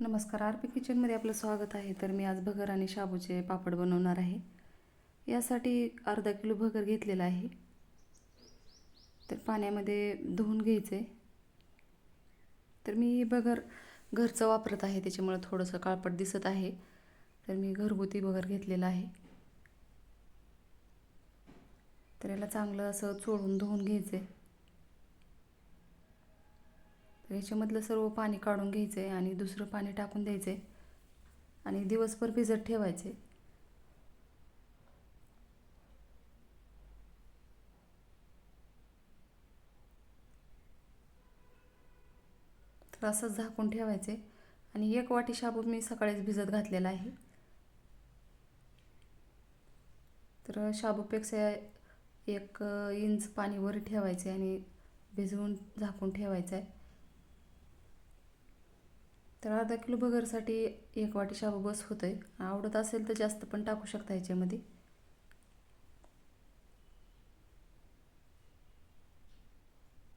नमस्कार R P किचनमध्ये आपलं स्वागत आहे. तर मी आज भगर आणि शाबूचे पापड बनवणार आहे. यासाठी अर्धा किलो भगर घेतलेला आहे. तर पाण्यामध्ये धुवून घ्यायचे तर मी भगर घरचं वापरत आहे त्याच्यामुळं थोडंसं काळपट दिसत आहे. तर मी घरगुती भगर घेतलेला आहे. तर याला चांगलं असं चोळून धुवून घ्यायचे तर याच्यामधलं सर्व पाणी काढून घ्यायचं आहे आणि दुसरं पाणी टाकून द्यायचं आहे आणि दिवसभर भिजत ठेवायचे. तर असंच झाकून ठेवायचे आणि एक वाटी शाबू मी सकाळीच भिजत घातलेला आहे. तर शाबूपेक्षा एक इंच पाणी वर ठेवायचे आणि भिजवून झाकून ठेवायचं आहे तर अर्धा किलो भगरसाठी एक वाटी शाबू बस होतं आहे आवडत असेल तर जास्त पण टाकू शकता याच्यामध्ये.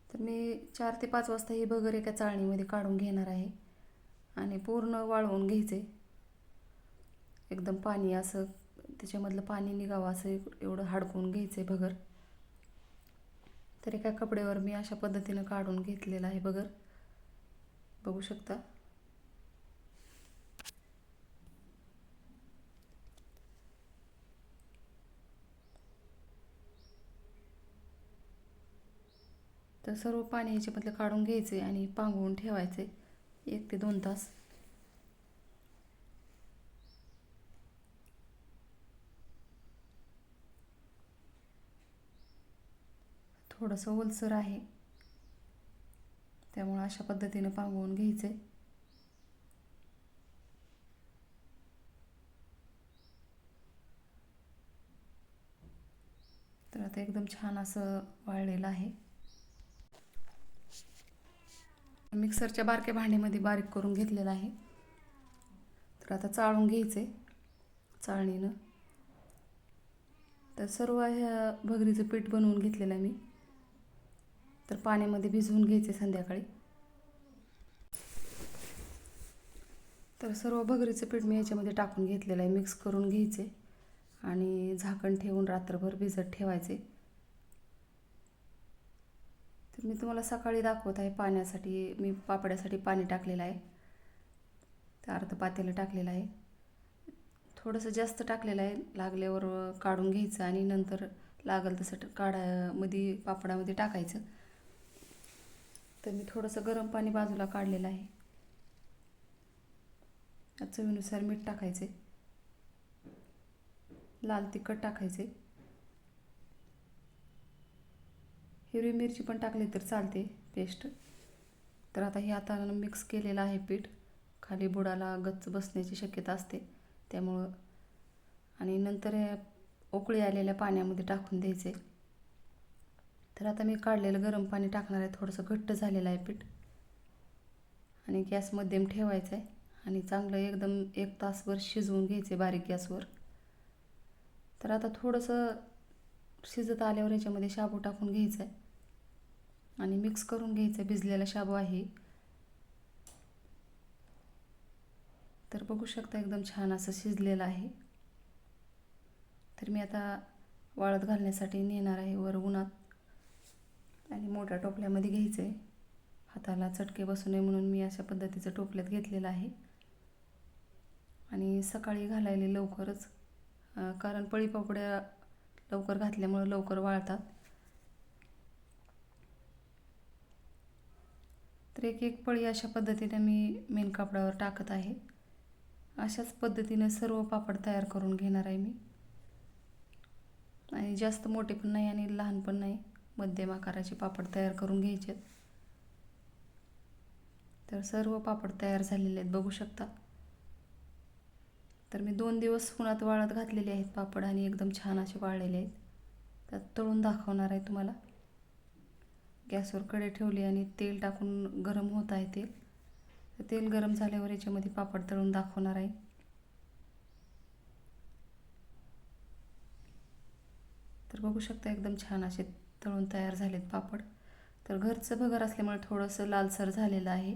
तर मी चार ते पाच वाजता ही बगर एका चाळणीमध्ये काढून घेणार आहे. आणि पूर्ण वाळवून घ्यायचे एकदम पाणी असं त्याच्यामधलं पाणी निघावं असं एवढं हाडकून घ्यायचं आहे भगर तर एका कपड्यावर मी अशा पद्धतीनं काढून घेतलेलं आहे बगर. बघू शकता. तर सर्व पाणी याच्यामधलं काढून घ्यायचे आणि पांगवून ठेवायचे. एक ते दोन तास. थोडंसं ओलसर आहे. त्यामुळं अशा पद्धतीनं पांगवून घ्यायचे. तर आता एकदम छान असं वाळलेलं आहे. मिक्सरच्या बारक्या भांड्यामध्ये बारीक करून घेतलेलं आहे. तर आता चाळून घ्यायचे चाळणीनं. तर सर्व ह्या भगरीचं पीठ बनवून घेतलेलं आहे मी. तर पाण्यामध्ये भिजवून घ्यायचे संध्याकाळी. तर सर्व भगरीचं पीठ मी याच्यामध्ये टाकून घेतलेलं आहे. मिक्स करून घ्यायचे आणि झाकण ठेवून रात्रभर भिजत ठेवायचे. तर मी तुम्हाला सकाळी दाखवत आहे पाण्यासाठी. मी पापड्यासाठी पाणी टाकलेलं आहे. तर अर्ध पातेलं टाकलेलं आहे. थोडंसं जास्त टाकलेलं आहे. लागल्यावर काढून घ्यायचं आणि नंतर लागल तसं काढामध्ये पापडामध्ये टाकायचं. तर मी थोडंसं गरम पाणी बाजूला काढलेलं आहे. चवीनुसार मीठ टाकायचे लाल तिखट टाकायचे हिरवी मिरची पण टाकली तर चालते पेस्ट तर आता हे आता मिक्स केलेलं आहे पीठ. खाली बुडाला गच्च बसण्याची शक्यता असते. त्यामुळं आणि नंतर उकळी आलेल्या पाण्यामध्ये टाकून द्यायचे. तर आता मी काढलेलं गरम पाणी टाकणार आहे. थोडंसं घट्ट झालेलं आहे पीठ. आणि गॅस मध्यम ठेवायचं आहे. आणि चांगलं एकदम एक तासभर शिजवून घ्यायचे बारीक गॅसवर. तर आता थोडंसं शिजत आल्यावर याच्यामध्ये शाबू टाकून घ्यायचा आहे आणि मिक्स करून घ्यायचं भिजलेला शाबू आहे. तर बघू शकता एकदम छान असं शिजलेलं आहे. तर मी आता वाळत घालण्यासाठी नेणार आहे वर उन्हात. आणि मोठ्या टोपल्यामध्ये घ्यायचं आहे हाताला चटके बसू नये म्हणून मी अशा पद्धतीचं टोपल्यात घेतलेलं आहे. आणि सकाळी घालायला लवकरच कारण पळी पापड्या लवकर घातल्यामुळं लवकर वाळतात. तर एक एक पळी अशा पद्धतीने मी मेन कापडावर टाकत आहे. अशाच पद्धतीने सर्व पापड तयार करून घेणार आहे मी. आणि जास्त मोठे पण नाही आणि लहान पण नाही मध्यम आकाराचे पापड तयार करून घ्यायचे तर सर्व पापड तयार झालेले आहेत बघू शकता. तर मी दोन दिवस उन्हात वाळत घातलेले आहेत पापड आणि एकदम छान असे वाळलेले आहेत. त्यात तळून दाखवणार आहे तुम्हाला. गॅसवर कडे ठेवली आणि तेल टाकून गरम होत आहे तेल. तर तेल गरम झाल्यावर याच्यामध्ये पापड तळून दाखवणार आहे. तर बघू शकता एकदम छान असे तळून तयार झालेत पापड. तर घरचं भगर असल्यामुळे थोडंसं लालसर झालेलं आहे.